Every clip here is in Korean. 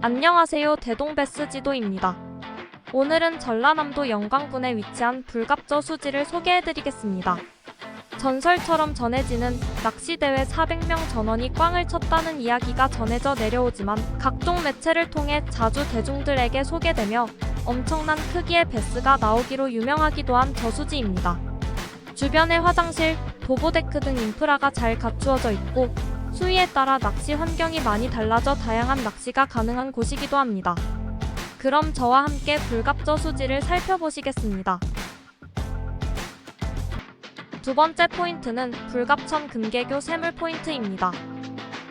안녕하세요. 대동베스 지도입니다. 오늘은 전라남도 영광군에 위치한 불갑저 수지를 소개해드리겠습니다. 전설처럼 전해지는 낚시대회 400명 전원이 꽝을 쳤다는 이야기가 전해져 내려오지만 각종 매체를 통해 자주 대중들에게 소개되며 엄청난 크기의 베스가 나오기로 유명하기도 한 저수지입니다. 주변에 화장실, 도보데크 등 인프라가 잘 갖추어져 있고 수위에 따라 낚시 환경이 많이 달라져 다양한 낚시가 가능한 곳이기도 합니다. 그럼 저와 함께 불갑저 수지를 살펴보시겠습니다. 두 번째 포인트는 불갑천 금계교 새물 포인트입니다.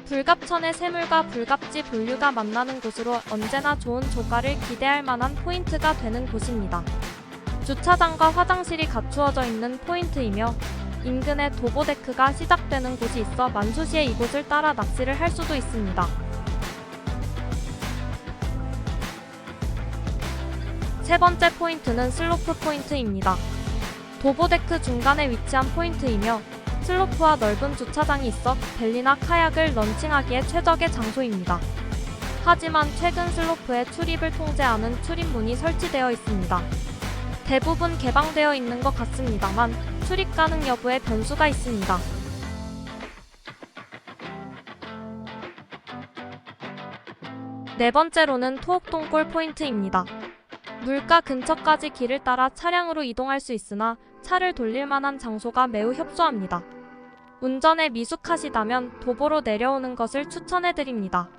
불갑천의 새물과 불갑지 본류가 만나는 곳으로 언제나 좋은 조가를 기대할 만한 포인트가 되는 곳입니다. 주차장과 화장실이 갖추어져 있는 포인트이며 인근에 도보데크가 시작되는 곳이 있어 만수시에 이곳을 따라 낚시를 할 수도 있습니다. 세 번째 포인트는 슬로프 포인트입니다. 도보데크 중간에 위치한 포인트이며 슬로프와 넓은 주차장이 있어 벨리나 카약을 런칭하기에 최적의 장소입니다. 하지만 최근 슬로프에 출입을 통제하는 출입문이 설치되어 있습니다. 대부분 개방되어 있는 것 같습니다만 출입 가능 여부에 변수가 있습니다. 네 번째로는 토옥동골 포인트입니다. 물가 근처까지 길을 따라 차량으로 이동할 수 있으나 차를 돌릴 만한 장소가 매우 협소합니다. 운전에 미숙하시다면 도보로 내려오는 것을 추천해 드립니다.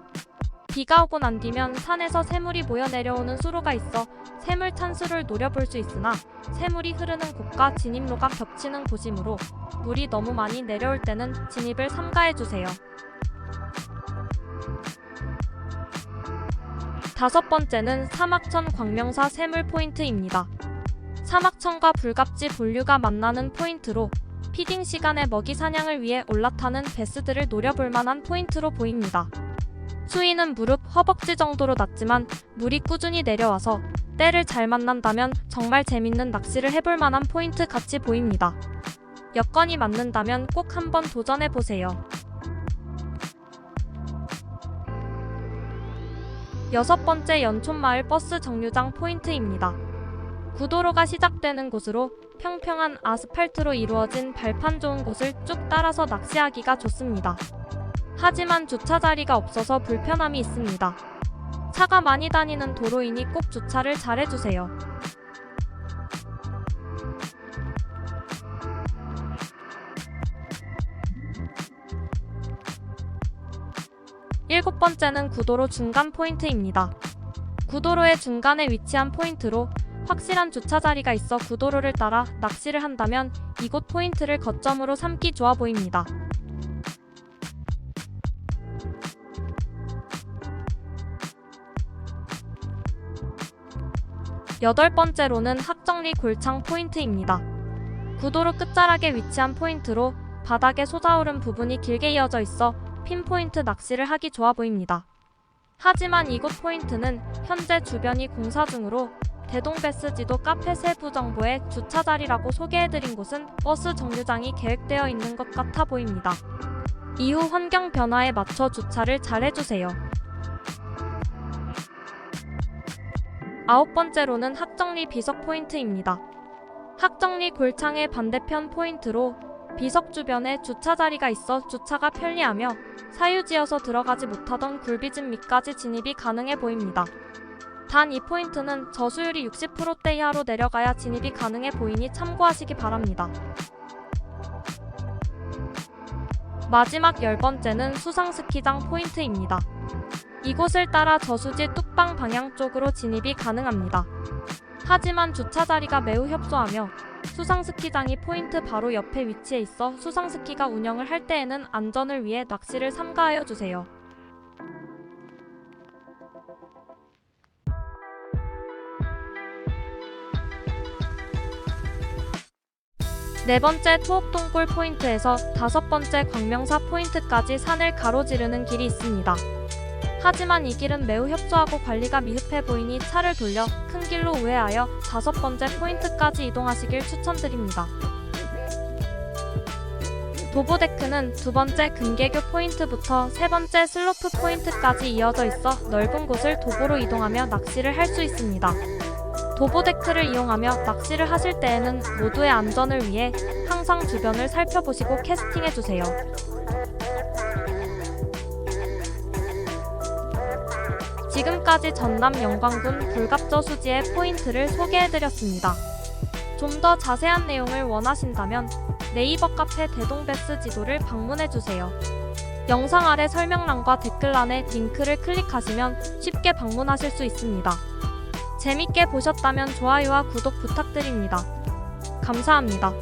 비가 오고 난 뒤면 산에서 새물이 모여 내려오는 수로가 있어 새물 찬수를 노려볼 수 있으나 새물이 흐르는 곳과 진입로가 겹치는 곳이므로 물이 너무 많이 내려올 때는 진입을 삼가해 주세요. 다섯 번째는 사막천 광명사 새물 포인트입니다. 사막천과 불갑지 본류가 만나는 포인트로 피딩 시간에 먹이 사냥을 위해 올라타는 베스들을 노려볼 만한 포인트로 보입니다. 수위는 무릎, 허벅지 정도로 낮지만 물이 꾸준히 내려와서 때를 잘 만난다면 정말 재밌는 낚시를 해볼 만한 포인트 같이 보입니다. 여건이 맞는다면 꼭 한번 도전해 보세요. 여섯 번째 연촌마을 버스 정류장 포인트입니다. 구도로가 시작되는 곳으로 평평한 아스팔트로 이루어진 발판 좋은 곳을 쭉 따라서 낚시하기가 좋습니다. 하지만 주차 자리가 없어서 불편함이 있습니다. 차가 많이 다니는 도로이니 꼭 주차를 잘 해주세요. 일곱 번째는 구도로 중간 포인트입니다. 구도로의 중간에 위치한 포인트로 확실한 주차 자리가 있어 구도로를 따라 낚시를 한다면 이곳 포인트를 거점으로 삼기 좋아 보입니다. 여덟 번째로는 학정리 골창 포인트입니다. 구도로 끝자락에 위치한 포인트로 바닥에 솟아오른 부분이 길게 이어져 있어 핀포인트 낚시를 하기 좋아 보입니다. 하지만 이곳 포인트는 현재 주변이 공사 중으로 대동베스 지도 카페 세부 정보에 주차 자리라고 소개해드린 곳은 버스 정류장이 계획되어 있는 것 같아 보입니다. 이후 환경 변화에 맞춰 주차를 잘 해주세요. 아홉 번째로는 학정리 비석 포인트입니다. 학정리 골창의 반대편 포인트로 비석 주변에 주차 자리가 있어 주차가 편리하며 사유지어서 들어가지 못하던 굴비진 밑까지 진입이 가능해 보입니다. 단 이 포인트는 저수율이 60%대 이하로 내려가야 진입이 가능해 보이니 참고하시기 바랍니다. 마지막 열 번째는 수상스키장 포인트입니다. 이곳을 따라 저수지 뚝방 방향 쪽으로 진입이 가능합니다. 하지만 주차 자리가 매우 협소하며 수상스키장이 포인트 바로 옆에 위치해 있어 수상스키가 운영을 할 때에는 안전을 위해 낚시를 삼가하여 주세요. 네 번째 투옥동굴 포인트에서 다섯 번째 광명사 포인트까지 산을 가로지르는 길이 있습니다. 하지만 이 길은 매우 협소하고 관리가 미흡해 보이니 차를 돌려 큰 길로 우회하여 다섯 번째 포인트까지 이동하시길 추천드립니다. 도보데크는 두 번째 근개교 포인트부터 세 번째 슬로프 포인트까지 이어져 있어 넓은 곳을 도보로 이동하며 낚시를 할 수 있습니다. 도보데크를 이용하며 낚시를 하실 때에는 모두의 안전을 위해 항상 주변을 살펴보시고 캐스팅해 주세요. 지금까지 전남 영광군 불갑저 수지의 포인트를 소개해드렸습니다. 좀 더 자세한 내용을 원하신다면 네이버 카페 대동베스 지도를 방문해주세요. 영상 아래 설명란과 댓글란에 링크를 클릭하시면 쉽게 방문하실 수 있습니다. 재밌게 보셨다면 좋아요와 구독 부탁드립니다. 감사합니다.